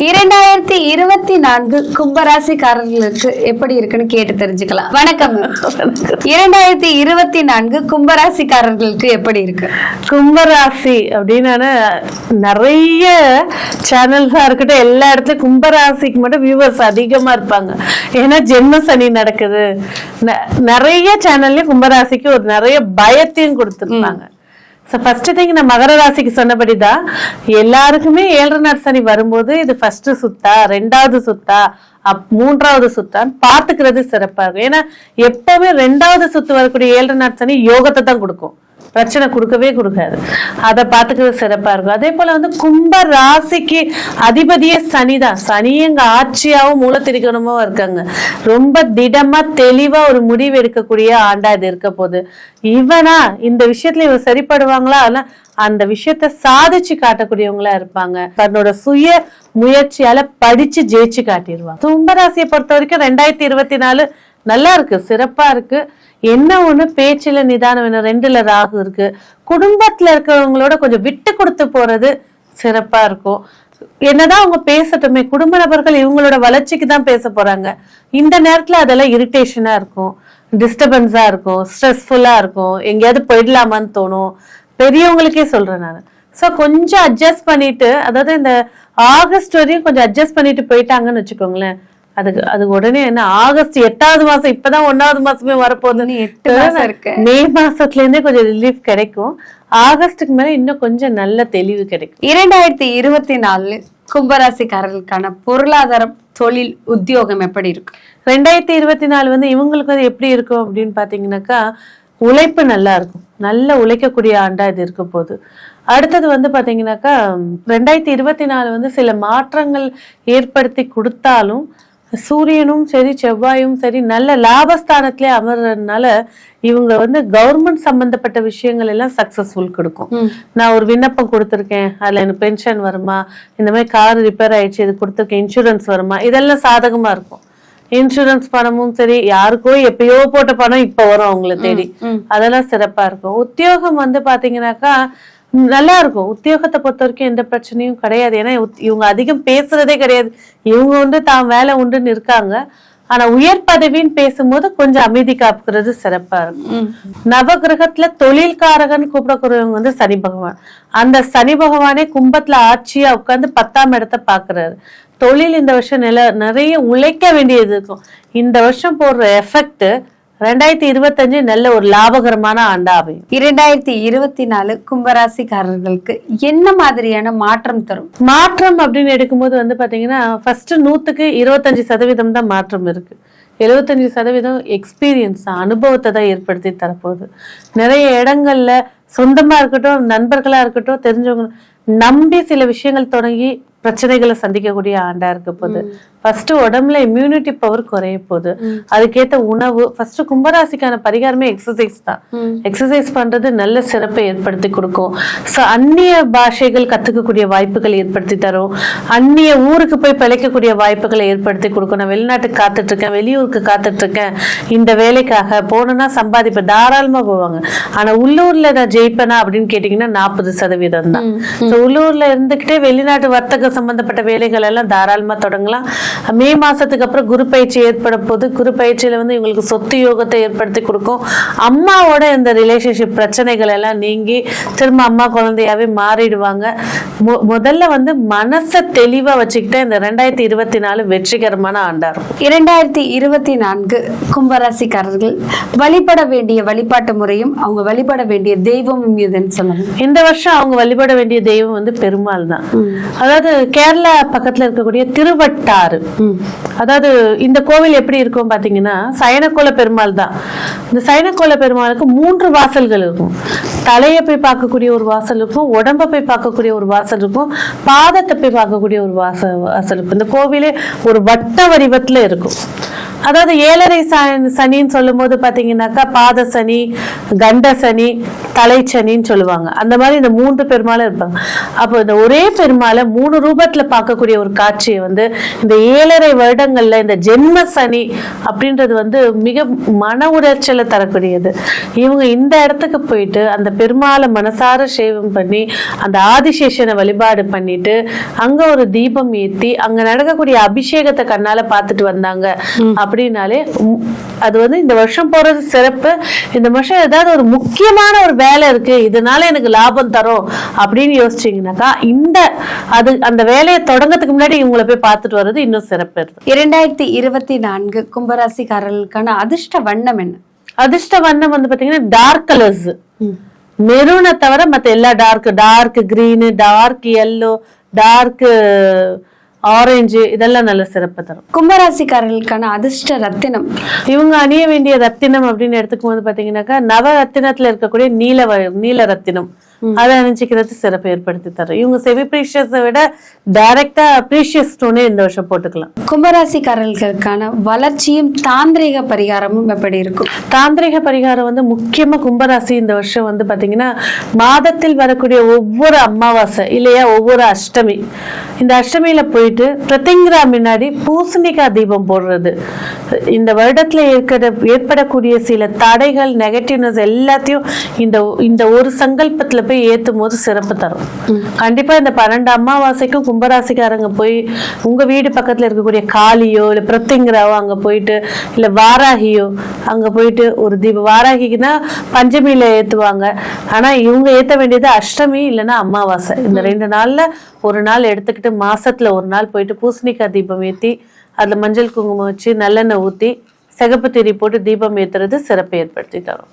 இரண்டாயிரத்தி இருபத்தி நான்கு கும்பராசிக்காரர்களுக்கு எப்படி இருக்குன்னு கேட்டு தெரிஞ்சுக்கலாம். வணக்கம். இரண்டாயிரத்தி இருபத்தி நான்கு கும்பராசிக்காரர்களுக்கு எப்படி இருக்கு? கும்பராசி அப்படின்னு நிறைய சேனல்ஸா இருக்கட்டும் எல்லா இடத்துலயும் கும்பராசிக்கு மட்டும் வியூவர்ஸ் அதிகமா இருப்பாங்க. ஏன்னா ஜென்ம சனி நடக்குது. ந- நிறைய சேனல்லயும் கும்பராசிக்கு ஒரு நிறைய பயத்தையும் கொடுத்துருந்தாங்க ஸோ ஃபஸ்ட்டு திங் நான் மகர ராசிக்கு சொன்னபடிதான் எல்லாருக்குமே ஏழரை நாள் சனி வரும்போது இது ஃபஸ்ட்டு சுத்தா ரெண்டாவது சுத்தா அப் மூன்றாவது சுத்தான்னு பார்த்துக்கிறது சிறப்பாக. இருக்கும் ஏன்னா எப்போவுமே ரெண்டாவது சுத்து வரக்கூடிய ஏழரை நாட் சனி யோகத்தை தான் கொடுக்கும். பிரச்சனை கொடுக்கவே கொடுக்காது. அதை பார்த்துக்கிறது சிறப்பா இருக்கும். அதே போல வந்து கும்ப ராசிக்கு அதிபதியே சனிதான். சனி எங்க ஆட்சியாவும் மூலத்திரிக்கணுமோ இருக்காங்க. ரொம்ப திடமா தெளிவா ஒரு முடிவு எடுக்கக்கூடிய ஆண்டா இது இருக்க போகுது. இவனா இந்த விஷயத்துல இவன் சரிப்படுவாங்களா? அதெல்லாம் அந்த விஷயத்த சாதிச்சு காட்டக்கூடியவங்களா இருப்பாங்க. தன்னோட சுய முயற்சியால படிச்சு ஜெயிச்சு காட்டிடுவாங்க. கும்பராசியை பொறுத்த வரைக்கும் ரெண்டாயிரத்தி இருபத்தி நாலு நல்லா இருக்கு சிறப்பா இருக்கு. என்ன ஒண்ணு பேச்சுல நிதானம் வேணும் ரெண்டுல ராகு இருக்கு. குடும்பத்துல இருக்கிறவங்களோட கொஞ்சம் விட்டு கொடுத்து போறது சிறப்பா இருக்கும். என்னதான் அவங்க பேசட்டுமே குடும்ப நபர்கள் இவங்களோட வளர்ச்சிக்கு தான் பேச போறாங்க. இந்த நேரத்துல அதெல்லாம் இரிட்டேஷனா இருக்கும். டிஸ்டர்பன்ஸா இருக்கும். ஸ்ட்ரெஸ்ஃபுல்லா இருக்கும். எங்கேயாவது போயிடலாமான்னு தோணும். பெரியவங்களுக்கே சொல்றேன் நான். ஸோ கொஞ்சம் அட்ஜஸ்ட் பண்ணிட்டு அதாவது இந்த ஆகஸ்ட் வரையும் கொஞ்சம் அட்ஜஸ்ட் பண்ணிட்டு போயிட்டாங்கன்னு வச்சுக்கோங்களேன். அதுக்கு அதுக்கு உடனே என்ன ஆகஸ்ட் எட்டாவது மாசம் இப்பதான் ஒன்னாவது மாசமே வரப்போகுது எட்டு மாசம் இருக்கு. மே மாசத்துல இருந்தே கொஞ்சம் ரிலீஃப் கிடைக்கும். ஆகஸ்டுக்கு மேல இன்னும் கொஞ்சம் நல்ல தெளிவு கிடைக்கும். இரண்டாயிரத்தி இருபத்தி நாலு கும்பராசிக்காரர்களுக்கான பொருளாதாரம் தொழில் உத்தியோகம் எப்படி இருக்கு? ரெண்டாயிரத்தி இருபத்தி நாலு வந்து இவங்களுக்கு வந்து எப்படி இருக்கும் அப்படின்னு பாத்தீங்கன்னாக்கா உழைப்பு நல்லா இருக்கும். நல்ல உழைக்கக்கூடிய ஆண்டா இது இருக்க போகுது. அடுத்தது வந்து பாத்தீங்கன்னாக்கா ரெண்டாயிரத்தி இருபத்தி நாலு வந்து சில மாற்றங்கள் ஏற்படுத்தி கொடுத்தாலும் சூரியனும் சரி செவ்வாயும் சரி நல்ல லாபஸ்தானத்திலே அமர்றதுனால இவங்க வந்து கவர்மெண்ட் சம்பந்தப்பட்ட விஷயங்கள் எல்லாம் சக்சஸ்ஃபுல் கொடுக்கும். நான் ஒரு விண்ணப்பம் கொடுத்துருக்கேன். அதுல எனக்கு பென்ஷன் வருமா? இந்த மாதிரி கார் ரிப்பேர் ஆயிடுச்சு இது கொடுத்துருக்கேன். இன்சூரன்ஸ் வருமா? இதெல்லாம் சாதகமா இருக்கும். இன்சூரன்ஸ் பணமும் சரி யாருக்கோ எப்பயோ போட்ட பணம் இப்ப வரும் அவங்கள தேடி. அதெல்லாம் சிறப்பா இருக்கும். உத்தியோகம் வந்து பாத்தீங்கன்னாக்கா ம், நல்லா இருக்கும் உத்தியோகத்தை பொறுத்த வரைக்கும் எந்த பிரச்சனையும் கிடையாது. ஏன்னா இவங்க அதிகம் பேசுறதே கிடையாது. இவங்க வந்து தான் வேலை உண்டுன்னு இருக்காங்க. ஆனா உயர் பதவின்னு பேசும்போது கொஞ்சம் அமைதி காப்புக்கிறது சிறப்பா இருக்கும். நவகிரகத்துல தொழில்காரகன் கூப்பிடக்கூடியவங்க வந்து சனி பகவான். அந்த சனி பகவானே கும்பத்துல ஆட்சியா உட்கார்ந்து பத்தாம் இடத்தை பாக்குறாரு தொழில் இந்த வருஷம் நில நிறைய உழைக்க வேண்டியது இருக்கும். இந்த வருஷம் போடுற எஃபெக்ட் ரெண்டாயிரத்தி இருபத்தஞ்சு நல்ல ஒரு லாபகரமான ஆண்டா அமையும். இரண்டாயிரத்தி இருபத்தி நாலு கும்பராசிக்காரர்களுக்கு என்ன மாதிரியான மாற்றம் தரும்? மாற்றம் அப்படின்னு எடுக்கும்போது வந்து பாத்தீங்கன்னா ஃபர்ஸ்ட் நூத்துக்கு இருபத்தஞ்சு சதவீதம் தான் மாற்றம் இருக்கு. எழுபத்தஞ்சு சதவீதம் எக்ஸ்பீரியன்ஸ் அனுபவத்தை தான் ஏற்படுத்தி தரப்போகுது. நிறைய இடங்கள்ல சொந்தமா இருக்கட்டும் நண்பர்களா இருக்கட்டும் தெரிஞ்சவங்க நம்பி சில விஷயங்கள் தொடங்கி பிரச்சனைகளை சந்திக்கக்கூடிய ஆண்டா இருக்க போகுது. ஃபர்ஸ்ட் உடம்புல இம்யூனிட்டி பவர் குறைய போகுது. அதுக்கேத்த உணவு ஃபர்ஸ்ட் கும்பராசிக்கான பரிகாரமே எக்ஸசைஸ் தான். எக்ஸசைஸ் பண்றது நல்ல சிறப்பை ஏற்படுத்தி கொடுக்கும். ஸோ அந்நிய பாஷைகள் கத்துக்கக்கூடிய வாய்ப்புகள் ஏற்படுத்தி தரும். அந்நிய ஊருக்கு போய் பிழைக்கக்கூடிய வாய்ப்புகளை ஏற்படுத்தி கொடுக்கும். நான் வெளிநாட்டுக்கு காத்துட்டு இருக்கேன் வெளியூருக்கு காத்துட்டு இருக்கேன் இந்த வேலைக்காக போனேன்னா சம்பாதிப்பேன் தாராளமா போவாங்க. ஆனா உள்ளூர்ல நான் ஜெயிப்பேனா அப்படின்னு கேட்டீங்கன்னா நாற்பது சதவீதம் தான். உள்ளூர்ல இருந்துகிட்டே வெளிநாட்டு வர்த்தக சம்பந்தப்பட்ட வேலைகள் எல்லாம் தாராளமா தொடங்கலாம். மே மாசத்துக்கு அப்புறம் குரு பயிற்சி ஏற்பட போது குரு பயிற்சியில வந்து இவங்களுக்கு சொத்து யோகத்தை ஏற்படுத்தி கொடுக்கும். அம்மாவோட இந்த ரிலேஷன்ஷிப் பிரச்சனைகள் எல்லாம் நீங்கி திரும்ப அம்மா குழந்தையாவே மாறிடுவாங்க. மு- முதல்ல வந்து மனசை தெளிவா வச்சுக்கிட்டா இந்த ரெண்டாயிரத்தி இருபத்தி நாலு வெற்றிகரமான ஆண்டா இருக்கும் இரண்டாயிரத்தி இருபத்தி நான்கு கும்பராசிக்காரர்கள் வழிபட வேண்டிய வழிபாட்டு முறையும் அவங்க வழிபட வேண்டிய தெய்வமும் எதுன்னு சொல்லுங்க. இந்த வருஷம் அவங்க வழிபட வேண்டிய தெய்வம் வந்து பெருமாள் தான். அதாவது கேரளா பக்கத்துல இருக்கக்கூடிய திருவட்டாறு. அதாவது இந்த கோவில் எப்படி இருக்கும் பாத்தீங்கன்னா சயனக்கோல பெருமாள் தான். இந்த சயனக்கோல பெருமாளுக்கு மூன்று வாசல்கள் இருக்கும். தலையை போய் பார்க்கக்கூடிய ஒரு வாசல் இருக்கும் உடம்ப போய் பார்க்கக்கூடிய ஒரு வாசல் இருக்கும் பாதத்தை போய் பார்க்கக்கூடிய ஒரு வாசல் வாசல் இருக்கும். இந்த கோவிலே ஒரு வட்ட வடிவத்துல இருக்கும். அதாவது ஏழரை சனின்னு சொல்லும் போது பாத்தீங்கன்னாக்கா பாத சனி கண்ட சனி தலை சனின்னு சொல்லுவாங்க. அந்த மாதிரி இந்த மூன்று பெருமாளும் இருப்பாங்க. அப்போ இந்த ஒரே பெருமாளை மூணு ரூபத்துல பார்க்கக்கூடிய ஒரு காட்சியை வந்து இந்த ஏழரை வருடங்கள்ல இந்த ஜென்ம சனி அப்படின்றது வந்து மிக மன உளைச்சலை தரக்கூடியது. இவங்க இந்த இடத்துக்கு போயிட்டு அந்த பெருமாளை மனசார சேவம் பண்ணி அந்த ஆதிசேஷனை வழிபாடு பண்ணிட்டு அங்க ஒரு தீபம் ஏத்தி அங்க நடக்கக்கூடிய அபிஷேகத்தை கண்ணால பார்த்துட்டு வந்தாங்க. அப்படின்னாலே அது வந்து இந்த வருஷம் போறது சிறப்பு. இந்த வருஷம் ஏதாவது ஒரு முக்கியமான ஒரு வேலை இருக்கு இதனால எனக்கு லாபம் தரும் அப்படின்னு யோசிச்சீங்கன்னாக்கா இந்த அது அந்த வேலையை தொடங்கறதுக்கு முன்னாடி இவங்களை போய் பார்த்துட்டு வர்றது இன்னும் சிறப்பு இரண்டாயிரத்தி இருபத்தி நான்கு கும்பராசிக்காரர்களுக்கான அதிர்ஷ்ட வண்ணம் என்ன? அதிர்ஷ்ட வண்ணம் வந்து பாத்தீங்கன்னா டார்க் கலர்ஸ் மெரூனை தவிர மத்த எல்லா dark dark green dark yellow dark orange இதெல்லாம் நல்ல சிறப்பு தரும். கும்பராசிக்காரர்களுக்கான அதிர்ஷ்ட ரத்தினம். இவங்க அணிய வேண்டிய ரத்தினம் அப்படின்னு எடுத்துக்கும் போது பாத்தீங்கன்னாக்கா நவ ரத்தினத்துல இருக்கக்கூடிய நீல நீல ரத்தினம். அதை அணிஞ்சிக்கிறது சிறப்பு ஏற்படுத்தி தரும். இவங்க செவி ப்ரீஷியஸை விட டைரக்டா ப்ரீஷியஸ் ஸ்டோனே இந்த வருஷம் போட்டுக்கலாம். கும்பராசிக்காரர்களுக்கான வளர்ச்சியும் தாந்திரிக பரிகாரமும் எப்படி இருக்கும்? தாந்திரிக பரிகாரம் வந்து முக்கியமா கும்பராசி இந்த வருஷம் வந்து பாத்தீங்கன்னா மாதத்தில் வரக்கூடிய ஒவ்வொரு அமாவாசை இல்லையா ஒவ்வொரு அஷ்டமி இந்த அஷ்டமியில போயிட்டு பிரத்திங்கிரா முன்னாடி பூசணிக்காய் தீபம் போடுறது. இந்த வருடத்துல இருக்கிற ஏற்படக்கூடிய சில தடைகள் நெகட்டிவ்னஸ் எல்லாத்தையும் இந்த இந்த ஒரு சங்கல்பத்துல போய் ஏத்தும் போது சிறப்பு தரும். கண்டிப்பா இந்த பன்னெண்டு அமாவாசைக்கும் கும்பராசிக்காரங்க போய் உங்க வீடு பக்கத்துல இருக்கக்கூடிய காளியோ இல்ல பிரத்திங்கராவோ அங்க போயிட்டு இல்ல வாராகியோ அங்க போயிட்டு ஒரு தீபம். வாராகிக்குன்னா பஞ்சமியில ஏத்துவாங்க. ஆனா இவங்க ஏத்த வேண்டியது அஷ்டமி இல்லைன்னா அமாவாசை. இந்த ரெண்டு நாள்ல ஒரு நாள் எடுத்துக்கிட்டு மாசத்துல ஒரு நாள் போயிட்டு பூசணிக்காய் தீபம் ஏத்தி அதுல மஞ்சள் குங்குமம் வச்சு நல்லெண்ணெய் ஊத்தி சிகப்பு திரி போட்டு தீபம் ஏத்துறது சிறப்பு ஏற்படுத்தி தரும்.